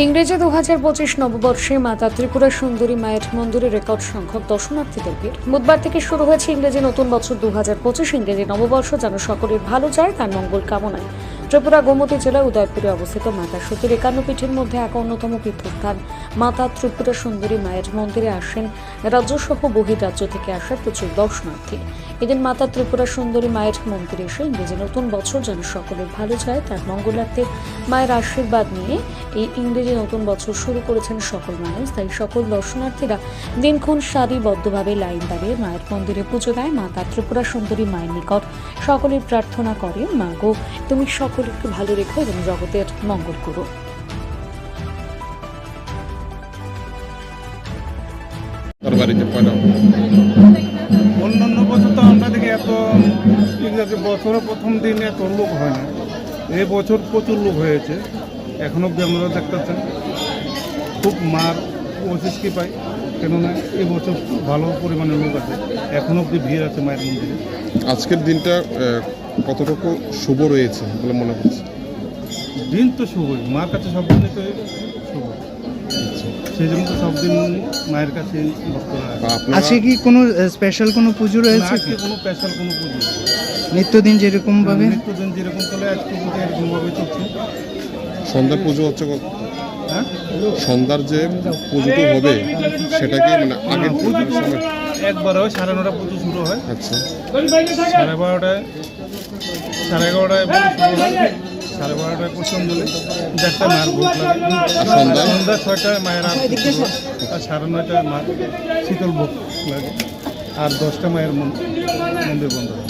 ইংরেজি দু হাজার পঁচিশ নববর্ষে মাতা ত্রিপুরা সুন্দরী মায়ের মন্দিরে রেকর্ড সংখ্যক দর্শনার্থীদের ভিড়। বুধবার থেকে শুরু হয়েছে ইংরেজি নতুন বছর দু হাজার পঁচিশ ইংরেজি নববর্ষ, যেন সকলের ভালো যায় তার মঙ্গল কামনায়। ত্রিপুরা গোমতী জেলার উদয়পুরে অবস্থিত মাতা সতীর একান্ন পীঠের মধ্যে এক অন্যতম তীর্থস্থান মাতা ত্রিপুরা সুন্দরী মায়ের মন্দিরে আসেন রাজ্যসহ বহির্রাজ্য থেকে আসা প্রচুর দর্শনার্থী। এদিন মাতা ত্রিপুরা সুন্দরী মায়ের মন্দিরে এসে ইংরেজি নতুন বছর, যেন সকলের ভালো যায় তার মঙ্গলার্থে মায়ের আশীর্বাদ নিয়ে এই ইংরেজি নতুন বছর শুরু করেছেন সকল মানুষ তাই সকল দর্শনার্থীরা দিনক্ষণ সারিবদ্ধভাবে লাইন দাঁড়িয়ে মায়ের মন্দিরে পুজো দেয়। মাতা ত্রিপুরা সুন্দরী মায়ের নিকট সকলে প্রার্থনা করে মা গো তুমি সকলকে ভালো রেখো এবং জগতের মঙ্গল করো। তার অন্যান্য বছর তো আমরা দেখি এত ইংরেজি বছরে প্রথম দিন এত লোক হয় না। এই বছর প্রচুর লোক হয়েছে। এখন অব্দি আমরা দেখতেছেন খুব মার পঁচিশ কি পাই কেননা এই বছর ভালো পরিমাণে লোক আছে। এখন অব্দি ভিড় আছে মায়ের মন্দিরে। আজকের দিনটা কতটুকু শুভ রয়েছে বলে মনে হচ্ছে? দিন তো শুভই মার কাছে সব দিনই তো শুভ। সেই জন্য তো সব দিন মায়ের কাছে আজকে কি কোনো স্পেশাল কোনো পুজো রয়েছে? আজকে কোনো স্পেশাল কোনো পুজো নেই। নিত্যদিন যেরকম ভাবে নিত্যদিন যেরকম চলে আজকে পুজো এরকমভাবে চলছে। সন্ধ্যার পুজো হচ্ছে কত- হ্যাঁ সন্ধ্যার যে পুজোটি হবে সেটাকে মানে আগের পুজো সময় একবার হয় সাড়ে নটা পুজো শুরু হয়। আচ্ছা। সাড়ে বারোটায় সাড়ে এগারোটায় পুজো শুরু হয়। সাড়ে বারোটায় পুষ্পাঞ্জলি দেড়টা মায়ের ভোগ লাগে। আর সন্ধ্যায়? সন্ধ্যা ছয়টায় মায়ের হয়। আর সাড়ে নয়টায় মা শীতল ভোগ লাগে। আর দশটা মায়ের মন- মন্দির বন্ধ হয়।